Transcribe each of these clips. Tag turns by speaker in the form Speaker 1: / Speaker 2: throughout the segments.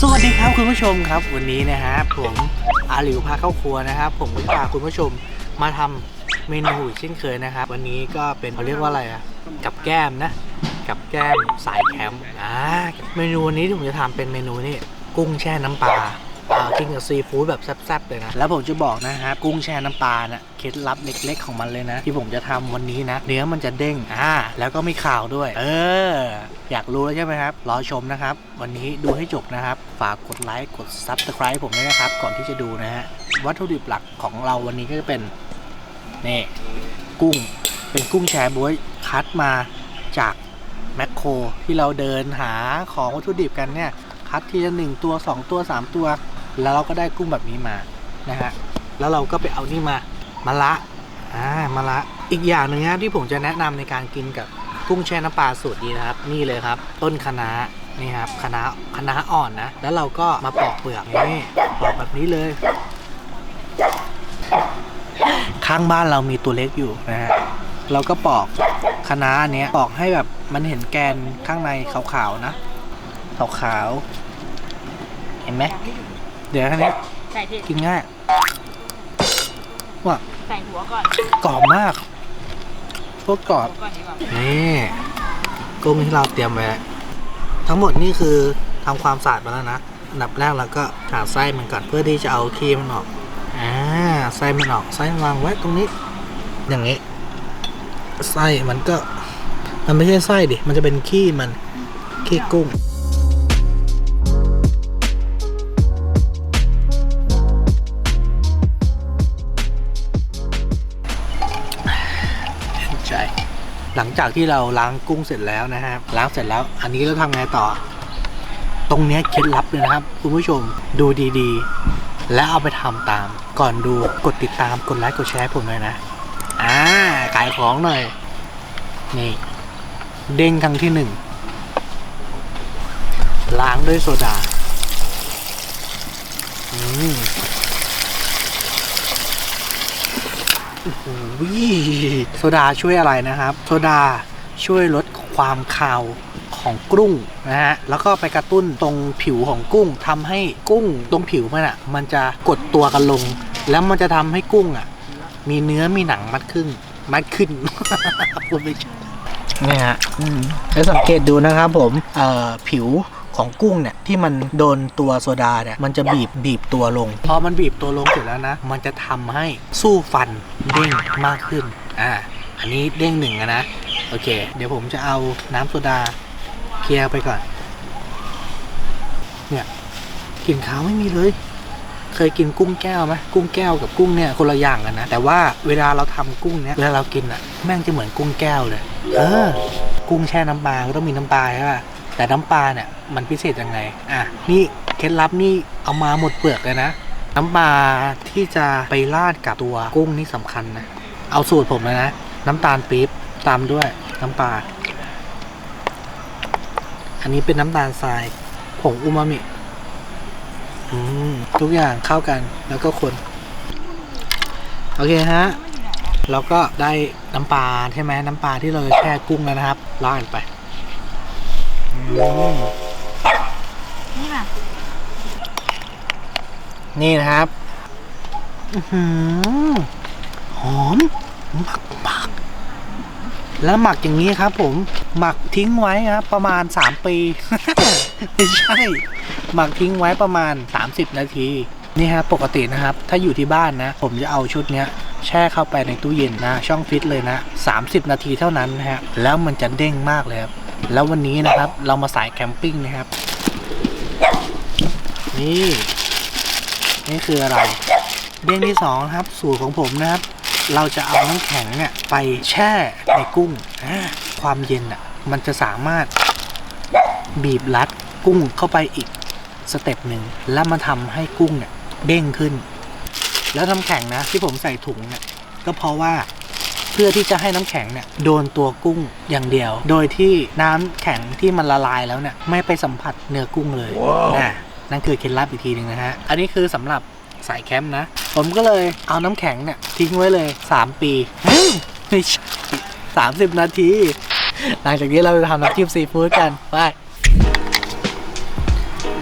Speaker 1: สวัสดีครับคุณผู้ชมครับ วันนี้นะฮะผมอาหลิวพาเข้าครัวนะครับ ผมก็จะพาคุณผู้ชมมาทำเมนูอีกเช่นเคยนะครับ วันนี้ก็เป็นเขาเรียกว่าอะไรอะกับแก้มนะ กับแก้มสายแคมป์อ่าเมนูวันนี้ที่ผมจะทำเป็นเมนูนี่กุ้งแช่น้ำปลา อ่ากินกับซีฟู้ดแบบแซ่บๆเลยนะ แล้วผมจะบอกนะฮะกุ้งแช่น้ำปลาน่ะเคล็ดลับเล็ก ๆ ของมันเลยนะ ที่ผมจะทำวันนี้นะ เนื้อมันจะเด้งอ่าแล้วก็ไม่ขาวด้วย เออ อยากรู้แล้วใช่ไหมครับ รอชมนะครับ วันนี้ดูให้จบนะครับ ฝากกดไลค์กด Subscribe ผมด้วยนะครับ ก่อนที่จะดูนะฮะวัตถุดิบหลักของเราวันนี้ก็จะเป็นนี่กุ้งเป็นกุ้งแชบ๊วยคัดมาจากแมคโครที่เราเดินหาของวัตถุดิบกันเนี่ยคัดทีละหนึ่งตัว 2 ตัว 3 ตัว แล้วเราก็ได้กุ้งแบบนี้มานะฮะแล้วเราก็ไปเอานี่มามาละอ่ามาละอีกอย่างหนึ่งนะที่ผมจะแนะนำในการกินกับกุ้งแช่น้ำปลาสูตรนี้นะครับ นี่เลยครับ ต้นคะน้านี่ครับคะน้าคะน้าอ่อนนะ แล้วเราก็มาปอกเปลือกนี่ปอกแบบนี้เลย ข้างบ้านเรามีตัวเล็กอยู่นะฮะเราก็ปอกคะน้าเนี้ยปอกให้แบบมันเห็นแกนข้างในขาวๆนะขาวๆเห็นไหม เดี๋ยวคันนี้
Speaker 2: ใส่เผ็ด
Speaker 1: กินง่ายว่า
Speaker 2: ใส่หัวก่อน
Speaker 1: กรอบมากโคตรกรอบ
Speaker 2: หัวก่อนดีกว่า
Speaker 1: นี่กุ้งที่เราเตรียมไว้ทั้งหมดนี่คือทำความสะอาดมาแล้วนะอันดับแรกเราก็หาไส้มันก่อนเพื่อที่จะเอาขี้มันออกอ่าไส้มันออกไส้วางไว้ตรงนี้ อย่างนี้ ไส้มันก็ มันไม่ใช่ไส้ดิมันจะเป็นขี้มันขี้กุ้ง หลังจากที่เราล้างกุ้งเสร็จแล้วนะครับล้างเสร็จแล้ว อันนี้เราทำไงต่อ ตรงนี้เคล็ดลับเลยนะครับ คุณผู้ชมดูดีๆ แล้วเอาไปทำตาม ก่อนดูกดติดตามกดไลค์กดแชร์ผมหน่อยนะอ่าขายของหน่อยนี่เด้งครั้งที่หนึ่งล้างด้วยโซดาอืม โอ้โหโซดาช่วยอะไรนะครับ โซดาช่วยลดความคาวของกุ้งนะฮะ แล้วก็ไปกระตุ้นตรงผิวของกุ้งทำให้กุ้งตรงผิวมันอะ มันจะกดตัวกันลง แล้วมันจะทำให้กุ้งอะ มีเนื้อมีหนังมัดขึ้น มัดขึ้นพูดไม่ชัดนี่ฮะแล้วสังเกตดูนะครับผม เอ่อ ผิว ของกุ้งเนี่ยที่มันโดนตัวโซดาเนี่ยมันจะบีบบีบตัวลง พอมันบีบตัวลงเสร็จแล้วนะ มันจะทำให้สู้ฟันเด้งมากขึ้น อ่า อันนี้เด้งหนึ่งอะนะ โอเค เดี๋ยวผมจะเอาน้ำโซดาเคลียร์ไปก่อน เนี่ยกลิ่นขาวไม่มีเลย เคยกินกุ้งแก้วไหมกุ้งแก้วกับกุ้งเนี่ยคนละอย่างกันนะ แต่ว่าเวลาเราทำกุ้งเนี่ยเวลาเรากินอะแม่งจะเหมือนกุ้งแก้วเลย เออ กุ้งแช่น้ำปลาก็ต้องมีน้ำปลาใช่ป่ะ แต่น้ำปลาเนี่ยมันพิเศษยังไง อะ นี่เคล็ดลับนี่เอามาหมดเปลือกเลยนะ น้ำปลาที่จะไปราดกับตัวกุ้งนี่สำคัญนะ เอาสูตรผมเลยนะ น้ำตาลปี๊บตามด้วยน้ำปลา อันนี้เป็นน้ำตาลทรายผงอูมามิอืมทุกอย่างเข้ากันแล้วก็คนโอเคฮะเราก็ได้น้ำปลาใช่ไหมน้ำปลาที่เราแช่กุ้งแล้วนะครับราดไป
Speaker 2: นี่มา
Speaker 1: นี่นะครับอื้อหือหอมหมักหมักแล้วหมักอย่างนี้ครับ ผมหมักทิ้งไว้ครับ ประมาณ 3 ปี ไม่ใช่ หมักทิ้งไว้ประมาณ 30 นาทีนี่ฮะปกตินะครับ ถ้าอยู่ที่บ้านนะ ผมจะเอาชุดเนี้ยแช่เข้าไปในตู้เย็นนะ ช่องฟิตเลยนะ 30 นาทีเท่านั้นนะฮะแล้วมันจะเด้งมากเลยครับ แล้ววันนี้นะครับ เรามาสายแคมปิ้งนะครับ นี่ นี่คืออะไรเด้งที่สองครับ สูตรของผมนะครับ เราจะเอาน้ำแข็งเนี่ยไปแช่ในกุ้งความเย็นอะ มันจะสามารถบีบรัดกุ้งเข้าไปอีกสเต็ปหนึ่งแล้วมาทำให้กุ้งเนี่ยเด้งขึ้น แล้วน้ำแข็งนะที่ผมใส่ถุงเนี่ยก็เพราะว่า เพื่อที่จะให้น้ำแข็งเนี่ยโดนตัวกุ้งอย่างเดียว โดยที่น้ำแข็งที่มันละลายแล้วเนี่ยไม่ไปสัมผัสเนื้อกุ้งเลยนะนั่นคือเคล็ดลับอีกทีหนึ่งนะฮะ อันนี้คือสำหรับสายแคมป์นะ ผมก็เลยเอาน้ำแข็งเนี่ยทิ้งไว้เลย 3 ปีอืมไม่ใช่สามสิบนาที หลังจากนี้เราจะทำน้ำจิ้มซีฟู้ดกันไป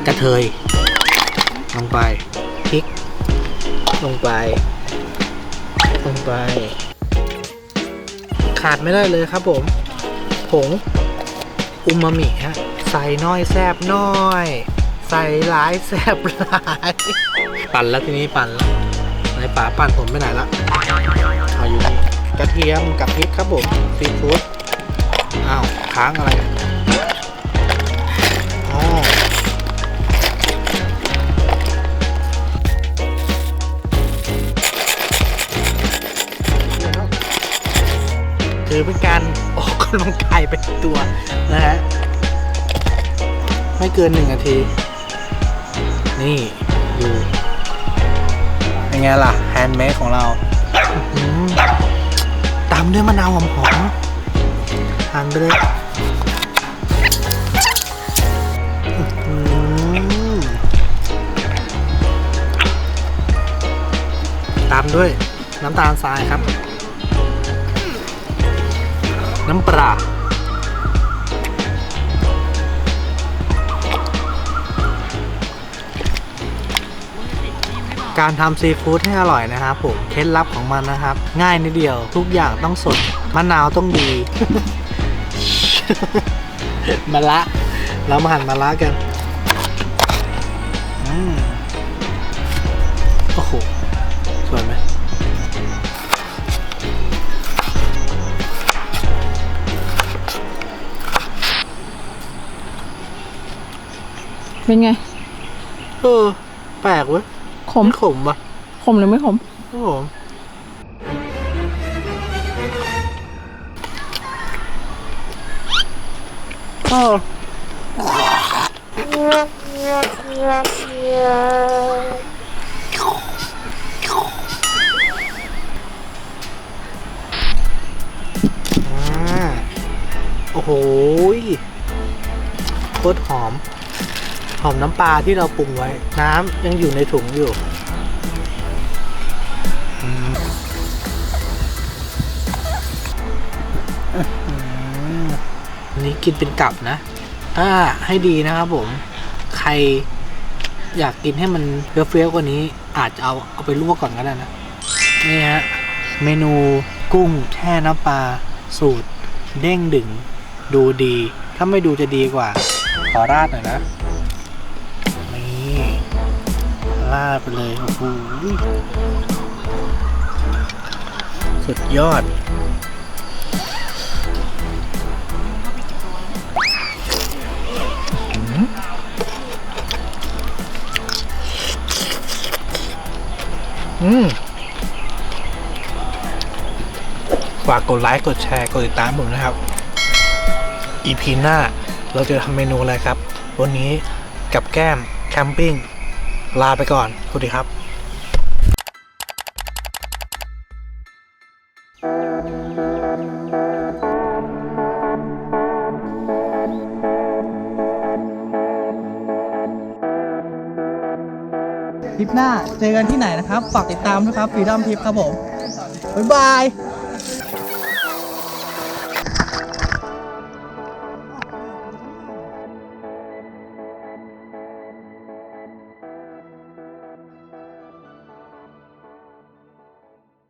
Speaker 1: กระเทยลงไปพริก ลงไป ลงไป ขาดไม่ได้เลยครับผมผงอูมามิฮะใส่น้อยแซบน้อย ใส่หลายแซบหลาย ปั่นแล้วทีนี้ปั่นแล้วไหนป๋าปั่นผมไปไหนละเอาอยู่นี่กระเทียมกับพริกครับผมซีฟู้ดอ้าวค้างอะไรอ๋อ อเป็นการออกกำลังกายไปตัวนะฮะไม่เกินหนึ่งนาที นี่ดูเป็นไงล่ะแฮนด์เมดของเราตามด้วยมะนาวหอมๆทานไปเลยตามด้วยน้ำตาลทรายครับ น้ำปลาการทำซีฟู้ดให้อร่อยนะครับผมเคล็ดลับของมันนะครับ ง่ายนิดเดียวทุกอย่างต้องสดมะนาวต้องดีมะละเรามาหั่นมะละกันอโอ้โหสวยไหม
Speaker 2: เป็นไง
Speaker 1: เออ แปลกเว้ย
Speaker 2: ขม
Speaker 1: ไม่ขมปะ
Speaker 2: ขมหรือไม่ขม
Speaker 1: โอ้โหเอออ่าโอ้โหยโคตรหอม หอมน้ำปลาที่เราปรุงไว้ น้ำยังอยู่ในถุงอยู่อันนี้กินเป็นกับนะถ้าให้ดีนะครับผม ใครอยากกินให้มันเฟี้ยวๆกว่านี้ อาจจะเอาเอาไปลวกก่อนก็ได้นะ นี่ฮะ เมนูกุ้งแช่น้ำปลาสูตร เด้งดึง ดูดี ถ้าไม่ดูจะดีกว่า ขอราดหน่อยนะ ลาดไปเลยโอ้โหสุดยอดอืมอืมฝากกดไลค์ กดแชร์ กดติดตามผมนะครับ อีพีหน้าเราจะทำเมนูอะไรครับ วันนี้กับแก้มแคมปิ้ง ลาไปก่อน สวัสดีครับ
Speaker 3: ทริปหน้าเจอกันที่ไหนนะครับ ฝากติดตามด้วยครับฟรีดอมทริปครับผม บ๊ายบาย